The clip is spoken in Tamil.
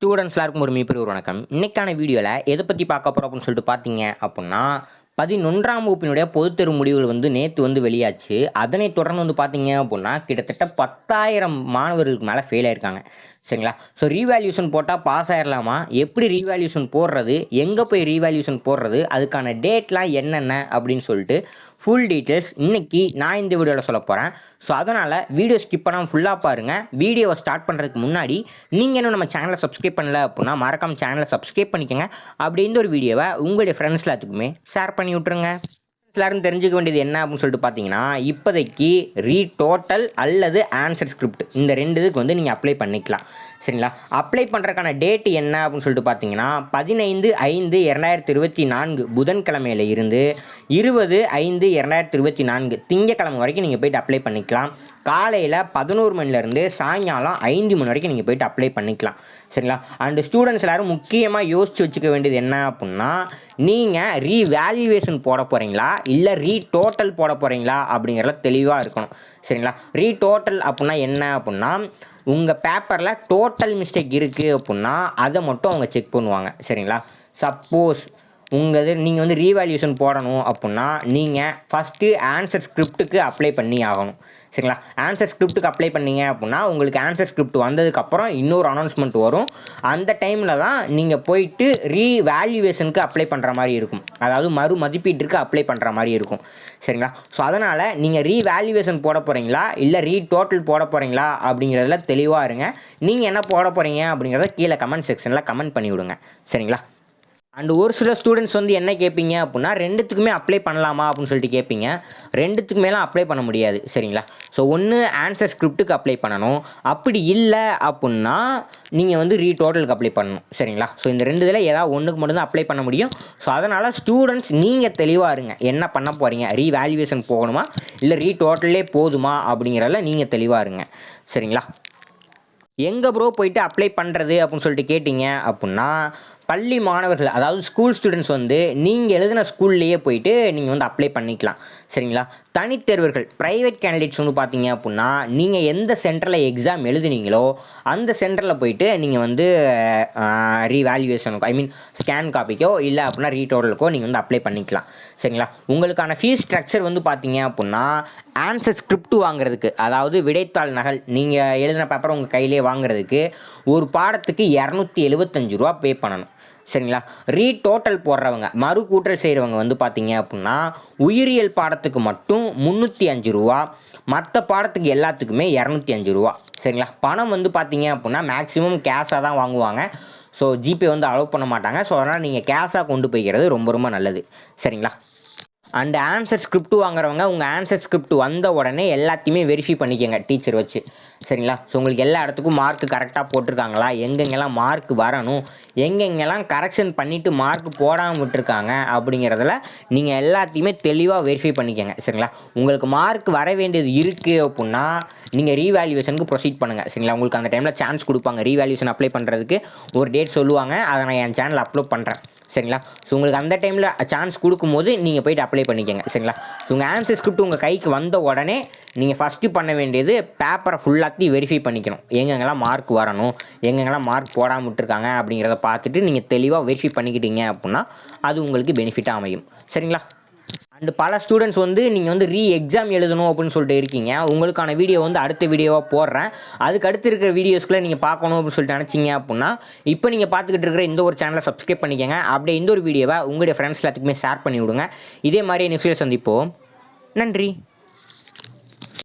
ஸ்டூடெண்ட்ஸ் எல்லாருக்கும் ஒரு மிகப்பெரிய ஒரு வணக்கம். இன்னைக்கான வீடியோவில் எதை பற்றி பார்க்க போகிறோம் அப்படின்னு சொல்லிட்டு பார்த்தீங்க அப்படின்னா பதினொன்றாம் வகுப்பினுடைய பொதுத்தேர்வு முடிவுகள் வந்து நேற்று வந்து வெளியாச்சு. அதனை தொடர்ந்து வந்து பார்த்தீங்க அப்படின்னா கிட்டத்தட்ட பத்தாயிரம் மாணவர்களுக்கு மேலே ஃபெயில் ஆயிருக்காங்க. சரிங்களா? ஸோ ரீவேல்யூஷன் போட்டால் பாஸ் ஆயிடலாமா எப்படி ரீவேல்யூஷன் போடுறது? எங்கே போய் ரீவேல்யூஷன் போடுறது? அதுக்கான டேட்லாம் என்னென்ன? அப்படின்னு சொல்லிட்டு ஃபுல் டீட்டெயில்ஸ் இன்றைக்கி நான் இந்த வீடியோவில் சொல்ல போகிறேன் ஸோ அதனால் வீடியோ ஸ்கிப் பண்ணாமல் ஃபுல்லாக பாருங்கள் வீடியோவை ஸ்டார்ட் பண்ணுறதுக்கு முன்னாடி நீங்கள் இன்னும் நம்ம சேனலை சப்ஸ்கிரைப் பண்ணல அப்படின்னா மறக்காமல் சேனலை சப்ஸ்கிரைப் பண்ணிக்கோங்க. அப்படி இந்த ஒரு வீடியோவை உங்களுடைய ஃப்ரெண்ட்ஸ் எல்லாத்துக்குமே ஷேர் பண்ணி விட்ருங்க எல்லாரும் தெரிஞ்சுக்க வேண்டியது என்ன அப்படின்னு சொல்லிட்டு பார்த்தீங்கன்னா இப்போதைக்கு ரீ டோட்டல் அல்லது ஆன்சர் ஸ்கிரிப்ட் இந்த ரெண்டு இதுக்கு வந்து நீங்கள் அப்ளை பண்ணிக்கலாம். சரிங்களா? அப்ளை பண்ணுறதுக்கான டேட் என்ன அப்படின்னு சொல்லிட்டு பார்த்தீங்கன்னா பதினைந்து ஐந்து இரண்டாயிரத்தி இருபத்தி நான்கு புதன்கிழமையில இருந்து இருபது ஐந்து இரண்டாயிரத்தி இருபத்தி நான்கு திங்கக்கிழமை வரைக்கும் நீங்கள் போயிட்டு அப்ளை பண்ணிக்கலாம். காலையில் பதினோரு மணிலேருந்து சாயங்காலம் ஐந்து மணி வரைக்கும் நீங்கள் போயிட்டு அப்ளை பண்ணிக்கலாம். சரிங்களா? அண்டு ஸ்டூடெண்ட்ஸ் எல்லாரும் முக்கியமாக யோசிச்சு வச்சுக்க வேண்டியது என்ன அப்படின்னா நீங்கள் ரீவேல்யூவேஷன் போட போகிறீங்களா இல்லை ரீ டோட்டல் போட போகிறீங்களா அப்படிங்கிறத தெளிவாக இருக்கணும். சரிங்களா? ரீ டோட்டல் அப்படின்னா என்ன அப்படின்னா உங்கள் பேப்பரில் டோட்டல் மிஸ்டேக் இருக்குது அப்படின்னா அதை மட்டும் அவங்க செக் பண்ணுவாங்க. சரிங்களா? சப்போஸ் உங்கள் இது நீங்கள் வந்து ரீவேல்யூஷன் போடணும் அப்படின்னா நீங்கள் ஃபஸ்ட்டு ஆன்சர் ஸ்கிரிப்ட்டுக்கு அப்ளை பண்ணி ஆகணும். சரிங்களா? ஆன்சர் ஸ்கிரிப்ட்டுக்கு அப்ளை பண்ணீங்க அப்படின்னா உங்களுக்கு ஆன்சர் ஸ்கிரிப்ட் வந்ததுக்கப்புறம் இன்னொரு அனௌன்ஸ்மெண்ட் வரும். அந்த டைமில் தான் நீங்கள் போயிட்டு ரீவேல்யூவேஷனுக்கு அப்ளை பண்ணுற மாதிரி இருக்கும். அதாவது மறு மதிப்பீட்டிற்கு அப்ளை பண்ணுற மாதிரி இருக்கும். சரிங்களா? ஸோ அதனால் நீங்கள் ரீவேல்யூவேஷன் போட போகிறீங்களா இல்லை ரீ டோட்டல் போட போகிறீங்களா அப்படிங்கிறதுல தெளிவாக இருங்க. நீங்கள் என்ன போட போகிறீங்க அப்படிங்கிறத கீழே கமெண்ட் செக்ஷனில் கமெண்ட் பண்ணி விடுங்க சரிங்களா? அண்ட் ஒரு சில ஸ்டூடெண்ட்ஸ் வந்து என்ன கேட்பீங்க அப்படின்னா ரெண்டுத்துக்குமே அப்ளை பண்ணலாமா? அப்படின்னு சொல்லிட்டு கேட்பீங்க ரெண்டுத்துக்குமேலாம் அப்ளை பண்ண முடியாது சரிங்களா? ஸோ ஒன்று ஆன்சர் ஸ்கிரிப்ட்டுக்கு அப்ளை பண்ணணும். அப்படி இல்லை அப்படின்னா நீங்கள் வந்து ரீ டோட்டலுக்கு அப்ளை பண்ணணும் சரிங்களா? ஸோ இந்த ரெண்டு இதில் ஏதாவது ஒன்றுக்கு மட்டும்தான் அப்ளை பண்ண முடியும். ஸோ அதனால் ஸ்டூடெண்ட்ஸ் நீங்கள் தெளிவாக இருங்க. என்ன பண்ண போகிறீங்க ரீவேல்யூவேஷன் போகணுமா? இல்லை ரீடோட்டலே போதுமா? அப்படிங்கிறதுல நீங்கள் தெளிவாக இருங்க சரிங்களா? எங்கே ப்ரோ போயிட்டு அப்ளை பண்ணுறது அப்படின்னு சொல்லிட்டு கேட்டிங்க அப்படின்னா பள்ளி மாணவர்கள் அதாவது ஸ்கூல் ஸ்டூடெண்ட்ஸ் வந்து நீங்கள் எழுதின ஸ்கூல்லையே போயிட்டு நீங்கள் வந்து அப்ளை பண்ணிக்கலாம். சரிங்களா? தனித்தேர்வர்கள் ப்ரைவேட் கேண்டிடேட்ஸ் வந்து பார்த்தீங்க அப்படின்னா நீங்கள் எந்த சென்டரில் எக்ஸாம் எழுதுனீங்களோ அந்த சென்டரில் போயிட்டு நீங்கள் வந்து ரீவேல்யூவேஷனுக்கோ ஐ மீன் ஸ்கேன் காப்பிக்கோ இல்லை அப்படின்னா ரீடோட்டலுக்கோ நீங்கள் வந்து அப்ளை பண்ணிக்கலாம். சரிங்களா? உங்களுக்கான ஃபீஸ் ஸ்ட்ரக்சர் வந்து பார்த்தீங்க அப்படின்னா ஆன்சர் ஸ்கிரிப்ட் வாங்குறதுக்கு அதாவது விடைத்தாள் நகல் நீங்கள் எழுதின பேப்பர் உங்கள் கையிலே வாங்குறதுக்கு ஒரு பாடத்துக்கு இரநூத்தி எழுபத்தஞ்சு ரூபா பே பண்ணணும். சரிங்களா? ரீ டோட்டல் போடுறவங்க மறு கூட்டல் செய்கிறவங்க வந்து பார்த்தீங்க அப்படின்னா உயிரியல் பாடத்துக்கு மட்டும் முந்நூற்றி அஞ்சு ரூபா மற்ற பாடத்துக்கு எல்லாத்துக்குமே இரநூத்தி அஞ்சு ரூபா சரிங்களா? பணம் வந்து பார்த்தீங்க அப்படின்னா மேக்ஸிமம் கேஷாக தான் வாங்குவாங்க. ஸோ ஜிபே வந்து அலோவ் பண்ண மாட்டாங்க. ஸோ அதனால் நீங்கள் கேஷாக கொண்டு போய்க்கிறது ரொம்ப ரொம்ப நல்லது. சரிங்களா? அண்ட் ஆன்சர் ஸ்கிரிப்ட் வாங்குறவங்க உங்கள் ஆன்சர் ஸ்கிரிப்ட் வந்த உடனே எல்லாத்தையுமே வெரிஃபை பண்ணிக்கோங்க டீச்சர் வச்சு. சரிங்களா? ஸோ உங்களுக்கு எல்லா இடத்துக்கும் மார்க் கரெக்டாக போட்டிருக்காங்களா? எங்கெங்கெல்லாம் மார்க் வரணும்? எங்கெங்கெல்லாம் கரெக்ஷன் பண்ணிவிட்டு மார்க் போடாமல் விட்டுருக்காங்க? அப்படிங்கிறதுல நீங்கள் எல்லாத்தையுமே தெளிவாக வெரிஃபை பண்ணிக்கோங்க. சரிங்களா? உங்களுக்கு மார்க் வர வேண்டியது இருக்குது அப்படின்னா நீங்கள் ரீவேல்யூவேஷனுக்கு ப்ரொசீட் பண்ணுங்கள் சரிங்களா? உங்களுக்கு அந்த டைமில் சான்ஸ் கொடுப்பாங்க. ரீவேல்யூஷன் அப்ளை பண்ணுறதுக்கு ஒரு டேட் சொல்லுவாங்க. அதை நான் என் சேனல் அப்லோட் பண்ணுறேன் சரிங்களா? ஸோ உங்களுக்கு அந்த டைமில் சான்ஸ் கொடுக்கும்போது நீங்கள் போயிட்டு அப்ளை பண்ணிக்கோங்க. சரிங்களா? ஸோ உங்கள் ஆன்சர் ஸ்கிரிப்ட் உங்கள் கைக்கு வந்த உடனே நீங்கள் ஃபஸ்ட்டு பண்ண வேண்டியது பேப்பரை ஃபுல்லாத்தையும் வெரிஃபை பண்ணிக்கணும். எங்கெங்கெல்லாம் மார்க் வரணும் எங்கெங்கெல்லாம் மார்க் போடாமல் விட்டுருக்காங்க அப்படிங்கிறத பார்த்துட்டு நீங்கள் தெளிவாக வெரிஃபை பண்ணிக்கிட்டீங்க அப்படின்னா அது உங்களுக்கு பெனிஃபிட்டாக அமையும். சரிங்களா? அண்டு பல ஸ்டூடெண்ட்ஸ் வந்து நீங்கள் வந்து ரீ எக்ஸாம் எழுதணும் அப்படின்னு சொல்லிட்டு இருக்கீங்க. உங்களுக்கான வீடியோ வந்து அடுத்த வீடியோவாக போடுறேன். அதுக்கு அடுத்து இருக்கிற வீடியோஸ்க்குள்ள நீங்கள் பார்க்கணும் அப்படின்னு சொல்லிட்டு நினச்சிங்க அப்படின்னா இப்போ நீங்கள் பார்த்துக்கிட்டு இருக்கிற இந்த ஒரு சேனலை சப்ஸ்கிரைப் பண்ணிக்கோங்க. அப்படியே இந்த ஒரு வீடியோவை உங்களுடைய ஃப்ரெண்ட்ஸ் எல்லாத்துக்குமே ஷேர் பண்ணி விடுங்க இதே மாதிரி நெக்ஸ்ட் சந்திப்போம். நன்றி.